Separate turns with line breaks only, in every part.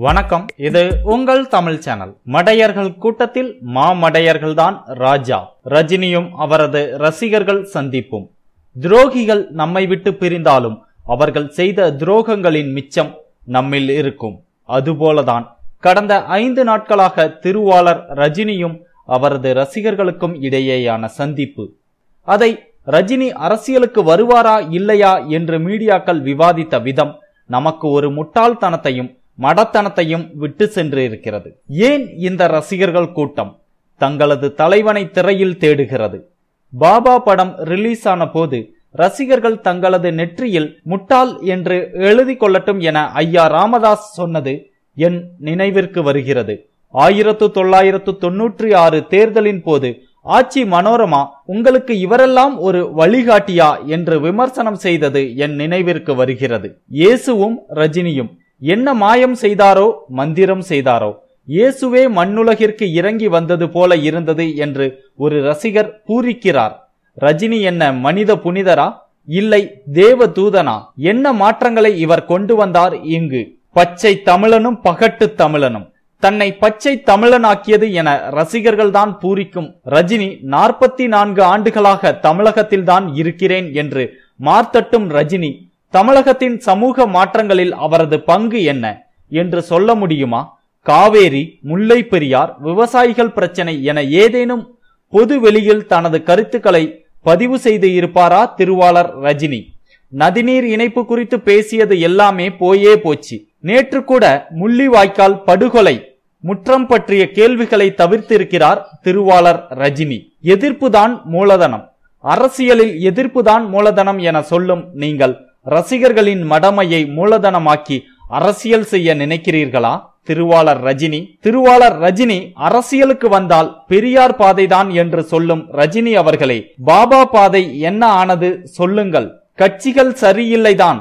வணக்கம். இது உங்கள் தமிழ் சேனல். மடையர்கள் கூட்டத்தில் மாமடையர்கள்தான் ராஜா. ரஜினியும் அவரது ரசிகர்கள் சந்திப்பும். துரோகிகள் நம்மை விட்டு பிரிந்தாலும் அவர்கள் செய்த துரோகங்களின் மிச்சம் நம்மில் இருக்கும். அதுபோலதான் கடந்த ஐந்து நாட்களாக திருவாளர் ரஜினியும் அவரது ரசிகர்களுக்கும் இடையேயான சந்திப்பு. அதை ரஜினி அரசியலுக்கு வருவாரா இல்லையா என்று மீடியாக்கள் விவாதித்த விதம் நமக்கு ஒரு முட்டாள்தனத்தையும் மடத்தனத்தையும் விட்டு சென்று இருக்கிறது ஏன் இந்த ரசிகர்கள் கூட்டம்? தங்களது தலைவனை திரையில் தேடுகிறது. பாபா படம் ரிலீஸ் ஆன போது ரசிகர்கள் தங்களது நெற்றியில் முட்டாள் என்று எழுதி கொள்ளட்டும் என ஐயா ராமதாஸ் சொன்னது என் நினைவிற்கு வருகிறது. ஆயிரத்து தொள்ளாயிரத்து தொன்னூற்றி ஆறு தேர்தலின் போது ஆட்சி மனோரமா உங்களுக்கு இவரெல்லாம் ஒரு வழிகாட்டியா என்று விமர்சனம் செய்தது என் நினைவிற்கு வருகிறது. இயேசுவும் ரஜினியும் என்ன மாயம் செய்தாரோ மந்திரம் செய்தாரோ? இயேசுவே மண்ணுலகிற்கு இறங்கி வந்தது போல இருந்தது என்று ஒரு ரசிகர் பூரிக்கிறார் ரஜினி என்ன மனித புனிதரா? இல்லை தேவ தூதனா? என்ன மாற்றங்களை இவர் கொண்டு வந்தார் இங்கு? பச்சை தமிழனும் பகட்டு தமிழனும். தன்னை பச்சை தமிழனாக்கியது என ரசிகர்கள் தான் பூரிக்கும் ரஜினி நாற்பத்தி நான்கு ஆண்டுகளாக தமிழகத்தில்தான் இருக்கிறேன் என்று மார்த்தட்டும் ரஜினி தமிழகத்தின் சமூக மாற்றங்களில் அவரது பங்கு என்ன என்று சொல்ல முடியுமா? காவேரி முல்லை பெரியார் விவசாயிகள் பிரச்சனை என ஏதேனும் பொது வெளியில் தனது கருத்துக்களை பதிவு செய்து இருப்பாரா திருவாளர் ரஜினி? நதிநீர் இணைப்பு குறித்து பேசியது எல்லாமே போயே போச்சு. நேற்று கூட முள்ளிவாய்க்கால் படுகொலை முற்றம் பற்றிய கேள்விகளை தவிர்த்திருக்கிறார் திருவாளர் ரஜினி. எதிர்ப்புதான் மூலதனம். அரசியலில் எதிர்ப்புதான் மூலதனம் என சொல்லும் நீங்கள் ரசிகர்களின் மடமையை மூலதனமாக்கி அரசியல் செய்ய நினைக்கிறீர்களா? திருவாளர் ரஜினி. திருவாளர் ரஜினி அரசியலுக்கு வந்தால் பெரியார் பாதைதான் என்று சொல்லும் ரஜினி அவர்களே பாபா பாதை என்ன ஆனது சொல்லுங்கள். கட்சிகள் சரியில்லைதான்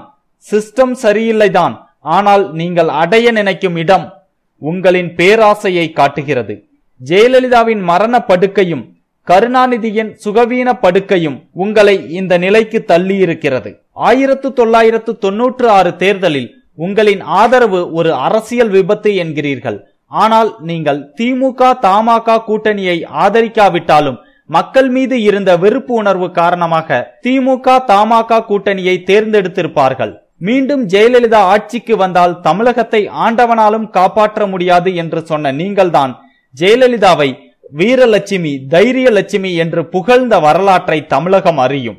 சிஸ்டம் சரியில்லைதான் ஆனால் நீங்கள் அடைய நினைக்கும் இடம் உங்களின் பேராசையை காட்டுகிறது. ஜெயலலிதாவின் மரண படுக்கையும் கருணாநிதியின் சுகவீன படுக்கையும் உங்களை இந்த நிலைக்கு தள்ளியிருக்கிறது. ஆயிரத்து தொள்ளாயிரத்து தொன்னூற்று ஆறு தேர்தலில் உங்களின் ஆதரவு ஒரு அரசியல் விபத்து என்கிறீர்கள். ஆனால் நீங்கள் திமுக தமாக கூட்டணியை ஆதரிக்காவிட்டாலும் மக்கள் மீது இருந்த வெறுப்பு உணர்வு காரணமாக திமுக தமாக கூட்டணியை தேர்ந்தெடுத்திருப்பார்கள். மீண்டும் ஜெயலலிதா ஆட்சிக்கு வந்தால் தமிழகத்தை ஆண்டவனாலும் காப்பாற்ற முடியாது என்று சொன்ன நீங்கள்தான் ஜெயலலிதாவை வீரலட்சுமி தைரியலட்சுமி என்று புகழ்ந்த வரலாற்றை தமிழகம் அறியும்.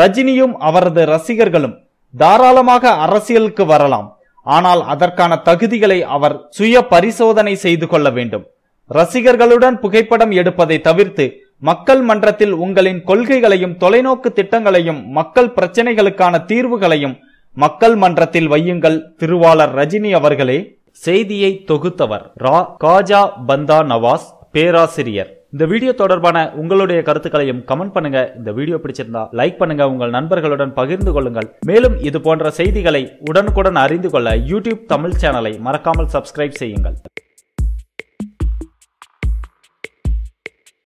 ரஜினியும் அவரது ரசிகர்களும் தாராளமாக அரசியலுக்கு வரலாம். ஆனால் அதற்கான தகுதிகளை அவர் சுய பரிசோதனை செய்து கொள்ள வேண்டும். ரசிகர்களுடன் புகைப்படம் எடுப்பதை தவிர்த்து மக்கள் மன்றத்தில் உங்களின் கொள்கைகளையும் தொலைநோக்கு திட்டங்களையும் மக்கள் பிரச்சனைகளுக்கான தீர்வுகளையும் மக்கள் மன்றத்தில் வையுங்கள். திருவாளர் ரஜினி அவர்களே செய்தியை தொகுத்தவர் ரா. காஜா பந்தா நவாஸ் பேராசிரியர். இந்த வீடியோ தொடர்பான உங்களுடைய கருத்துக்களையும் கமெண்ட் பண்ணுங்க. இந்த வீடியோ பிடிச்சிருந்தா லைக் பண்ணுங்க. உங்கள் நண்பர்களுடன் பகிர்ந்து கொள்ளுங்கள். மேலும் இது போன்ற செய்திகளை உடனுக்குடன் அறிந்து கொள்ள யூடியூப் தமிழ் சேனலை மறக்காமல் சப்ஸ்கிரைப் செய்யுங்கள்.